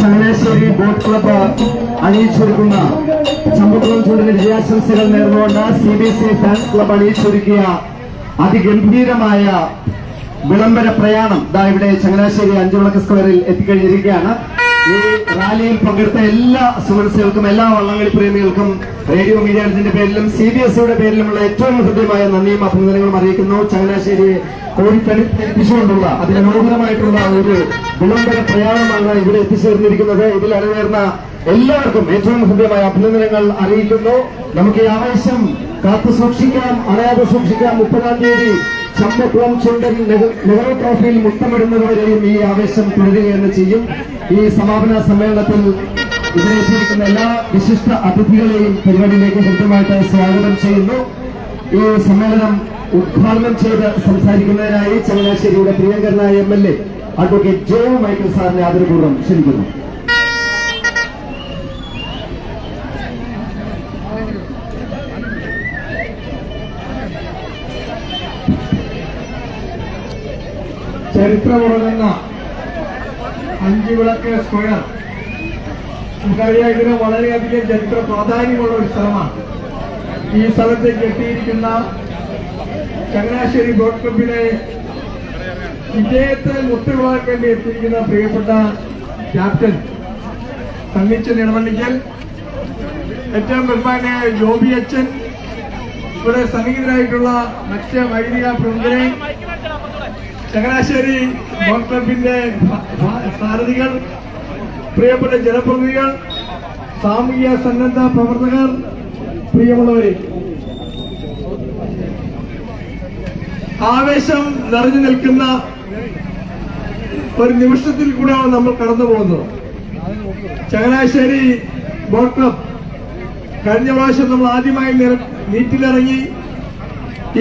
Changanassery boat club അണിയിച്ചൊരുക്കുന്ന ചമ്പക്കുളം ചൂടിന് വിജയാശംസകൾ നേർന്നുകൊണ്ട് C B C fans club അണിയിച്ചൊരുക്കിയ അതിഗംഭീരമായ വിളംബര പ്രയാണം ഇതാ ഇവിടെ ചങ്ങനാശ്ശേരി അഞ്ചുവിളക്ക് സ്ക്വയറിൽ എത്തിക്കഴിഞ്ഞിരിക്കുകയാണ്. ഈ റാലിയിൽ പങ്കെടുത്ത എല്ലാ സുഹൃത്തുക്കൾക്കും എല്ലാ വള്ളംകളി പ്രേമികൾക്കും റേഡിയോ മീഡിയത്തിന്റെ പേരിലും സി ബി എസ് സിയുടെ പേരിലുമുള്ള ഏറ്റവും ഹൃദ്യമായ നന്ദിയും അഭിനന്ദനങ്ങളും അറിയിക്കുന്നു. ചങ്ങനാശ്ശേരി കോഴിക്കടിപ്പിച്ചുകൊണ്ടുള്ള അതിമനോഹരമായിട്ടുള്ള ഒരു വിളംബര പ്രയാണമാണ് ഇവിടെ എത്തിച്ചേർന്നിരിക്കുന്നത്. ഇതിൽ അണിനേർന്ന എല്ലാവർക്കും ഏറ്റവും ഹൃദ്യമായ അഭിനന്ദനങ്ങൾ അറിയിക്കുന്നു. നമുക്ക് ഈ ആവേശം കാത്തു സൂക്ഷിക്കാം അറിയാതെ സൂക്ഷിക്കാം. മുപ്പതാം തീയതി ചമ്പക്കുളം ചുണ്ടൻ നെഹ്- നെഹ്റു ട്രോഫിയിൽ മുത്തമിടുന്നതുവരെയും ഈ ആവേശം തുടരുകയെന്ന് ചെയ്യും. ഈ സമാപന സമ്മേളനത്തിൽ ഇതിനെത്തിയിരിക്കുന്ന എല്ലാ വിശിഷ്ട അതിഥികളെയും പരിപാടിയിലേക്ക് ഹൃദ്യമായിട്ട് സ്വാഗതം ചെയ്യുന്നു. ഈ സമ്മേളനം ഉദ്ഘാടനം ചെയ്ത് സംസാരിക്കുന്നതിനായി ചങ്ങനാശ്ശേരിയുടെ പ്രിയങ്കരനായ M L A advocate Jo Michael സാറിനെ ആദരപൂർവം ക്ഷണിക്കുന്നു. ചരിത്രമുറങ്ങുന്ന അഞ്ചു വിളക്ക് സ്ക്വയർ നമുക്കറിയാം ഇതിന് വളരെയധികം ചരിത്ര പ്രാധാന്യമുള്ള ഒരു സ്ഥലമാണ്. ഈ സ്ഥലത്തേക്ക് എത്തിയിരിക്കുന്ന ചങ്ങനാശ്ശേരി ബോട്ട് ക്ലബിനെ വിജയത്തെ മുത്തുവിളാൻ വേണ്ടി എത്തിയിരിക്കുന്ന പ്രിയപ്പെട്ട ക്യാപ്റ്റൻ സന്നിച്ച് നിലവണ്ണിക്കൽ ഏറ്റവും ബഹുമാനായ ജോബി അച്ഛൻ ഇവിടെ സന്നിഹിതരായിട്ടുള്ള മറ്റ് വൈദിക പ്രമുഖരെ ചങ്ങനാശ്ശേരി ബോട്ട് ക്ലബിന്റെ സാരഥികൾ പ്രിയപ്പെട്ട ജനപ്രതിനിധികൾ സാമൂഹ്യ സന്നദ്ധ പ്രവർത്തകർ പ്രിയമുള്ളവരെ. ആവേശം നിറഞ്ഞു നിൽക്കുന്ന ഒരു നിമിഷത്തിൽ കൂടെയാണ് നമ്മൾ കടന്നു പോകുന്നത്. ചങ്ങനാശ്ശേരി ബോട്ട് ക്ലബ് കഴിഞ്ഞ പ്രാവശ്യം നമ്മൾ ആദ്യമായി നീറ്റിലിറങ്ങി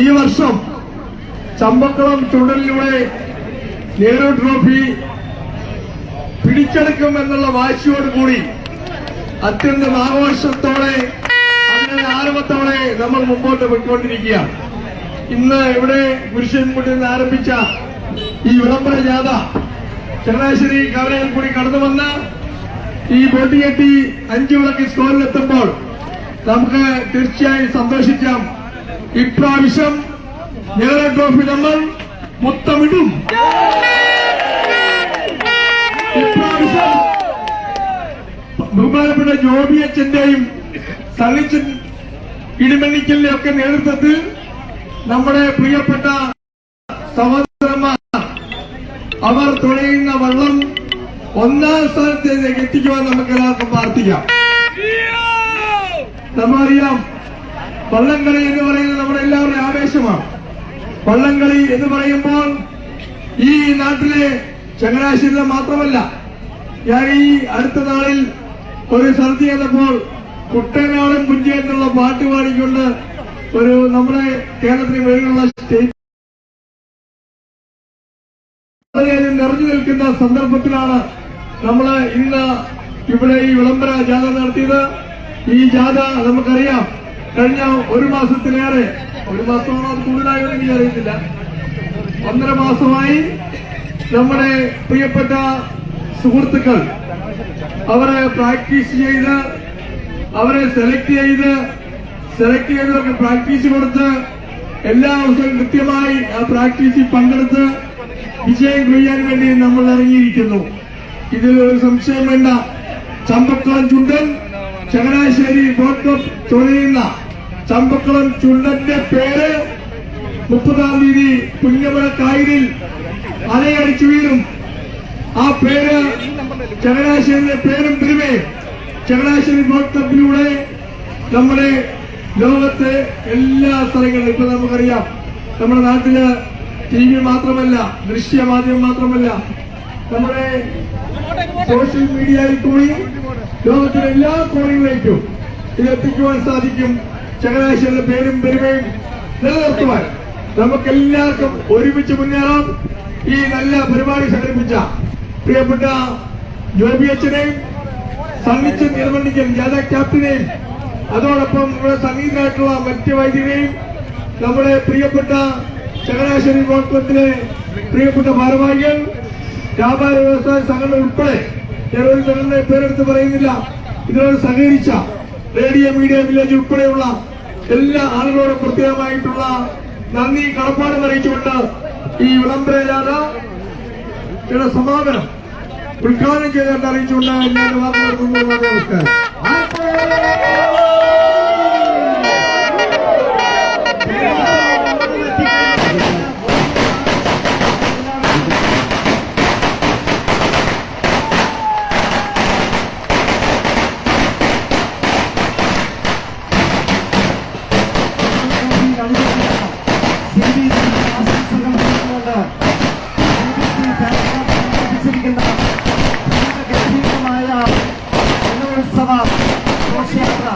ഈ വർഷം ചമ്പക്കുളം ചുടലിലൂടെ നെഹ്റു ട്രോഫി പിടിച്ചെടുക്കും എന്നുള്ള വാശിയോടുകൂടി അത്യന്തം ആഘോഷത്തോടെ അതിനെ ആരംഭത്തോടെ നമ്മൾ മുമ്പോട്ട് പോയിക്കൊണ്ടിരിക്കുകയാണ്. ഇന്ന് ഇവിടെ പുരുഷൻകുട്ടിൽ നിന്ന് ആരംഭിച്ച ഈ വിളംബര ജാഥ ചങ്ങനാശ്ശേരി കവലയിൽ കൂടി കടന്നു വന്ന ഈ ബോട്ട് കെട്ടി അഞ്ചു വിളക്ക് സ്കോറിലെത്തുമ്പോൾ നമുക്ക് തീർച്ചയായും സന്തോഷിക്കാം. ഇപ്രാവശ്യം നെഹ്റു ട്രോഫി നമ്മൾ മുത്തമിടും. ഇപ്രാവശ്യം ബഹുമാനപ്പെട്ട ജോബി അച്ഛന്റെയും സണ്ണിച്ചൻ ഇടിമണ്ണിക്കലിന്റെ ഒക്കെ നേതൃത്വത്തിൽ നമ്മുടെ പ്രിയപ്പെട്ട സഹോദരന്മാർ അവർ തുഴയുന്ന വള്ളം ഒന്നാം സ്ഥാനത്തേക്ക് എത്തിക്കുവാൻ നമുക്ക് എല്ലാവർക്കും പ്രാർത്ഥിക്കാം. നമ്മളറിയാം വള്ളംകളി എന്ന് പറയുന്നത് നമ്മുടെ എല്ലാവരുടെയും ആവേശമാണ്. വള്ളംകളി എന്ന് പറയുമ്പോൾ ഈ നാട്ടിലെ ചങ്ങനാശ്ശേരിയിലെ മാത്രമല്ല. ഞാൻ ഈ അടുത്ത നാളിൽ ഒരു സ്ഥലത്ത് ചെയ്തപ്പോൾ കുട്ടനാടൻ കുഞ്ചി എന്നുള്ള പാട്ട് പാടിക്കൊണ്ട് ഒരു നമ്മുടെ കേരളത്തിന് വേണ്ടിയുള്ള സ്റ്റേറ്റ് വളരെയധികം നിറഞ്ഞു നിൽക്കുന്ന സന്ദർഭത്തിലാണ് നമ്മൾ ഇന്ന് ഇവിടെ ഈ വിളംബര ജാഥ നടത്തിയത്. ഈ ജാഥ നമുക്കറിയാം. കഴിഞ്ഞ ഒരു മാസത്തിലേറെ ഒരു മാസമാണോ അത് കൂടുതലായോ അറിയത്തില്ല. ഒന്നര മാസമായി നമ്മുടെ പ്രിയപ്പെട്ട സുഹൃത്തുക്കൾ അവരെ പ്രാക്ടീസ് ചെയ്ത് അവരെ സെലക്ട് ചെയ്ത് സെലക്ട് ചെയ്തവർക്ക് പ്രാക്ടീസ് കൊടുത്ത് എല്ലാ ദിവസവും കൃത്യമായി ആ പ്രാക്ടീസിൽ പങ്കെടുത്ത് വിജയം കൊയ്യാൻ വേണ്ടി നമ്മൾ ഇറങ്ങിയിരിക്കുന്നു. ഇതിൽ ഒരു സംശയം വേണ്ട. ചമ്പക്കുളം ചുണ്ടൻ ചങ്ങനാശ്ശേരി ബോട്ട് കപ്പ് ചമ്പക്കുളം ചുണ്ടന്റെ പേര് മുപ്പതാം തീയതി പുണ്യമല കായലിൽ അലയടിച്ചു വീഴും. ആ പേര് ചങ്ങനാശ്ശേരിയുടെ പേരും പെരുമേ ചങ്ങനാശ്ശേരി ബോട്ട് നമ്മുടെ ലോകത്തെ എല്ലാ സ്ഥലങ്ങളിലും ഇപ്പൊ നമുക്കറിയാം നമ്മുടെ നാട്ടിൽ ടി വി മാത്രമല്ല ദൃശ്യമാധ്യമം മാത്രമല്ല നമ്മുടെ സോഷ്യൽ മീഡിയയിൽ കൂടി ലോകത്തിലെ എല്ലാ കോണുകളിലേക്കും ഇതെത്തിക്കുവാൻ സാധിക്കും. ചങ്ങനാശ്ശേരിയുടെ പേരും പെരുമയും നിലനിർത്തുവാൻ നമുക്കെല്ലാവർക്കും ഒരുമിച്ച് മുന്നേറാം. ഈ നല്ല പരിപാടി സംഘടിപ്പിച്ച പ്രിയപ്പെട്ട ജോബി അച്ഛനെയും സന്നിച്ച് നിർവഹിക്കൽ ജാഥ ക്യാപ്റ്റനെയും അതോടൊപ്പം നമ്മുടെ സംഗീതമായിട്ടുള്ള മറ്റ് വൈദ്യരെയും നമ്മുടെ പ്രിയപ്പെട്ട ചങ്ങനാശ്ശേരി ഗോത്രത്തിലെ പ്രിയപ്പെട്ട ഭാരവാഹികൾ വ്യാപാര വ്യവസായ സംഘടന ഉൾപ്പെടെ ഞാൻ ഒരു പേരെടുത്ത് പറയുന്നില്ല. ഇതിനോട് സഹകരിച്ച റേഡിയോ മീഡിയ വില്ലേജ് ഉൾപ്പെടെയുള്ള എല്ലാ ആളുകളോടും പ്രത്യേകമായിട്ടുള്ള നന്ദി കടപ്പാടും അറിയിച്ചുകൊണ്ട് ഈ വിളംബര ജാഥ യുടെ സമാപനം ഉദ്ഘാടനം ചെയ്തുകൊണ്ട് അറിയിച്ചുകൊണ്ട് നമസ്കാരം. നിർത്തുന്നു നമസ്കാരം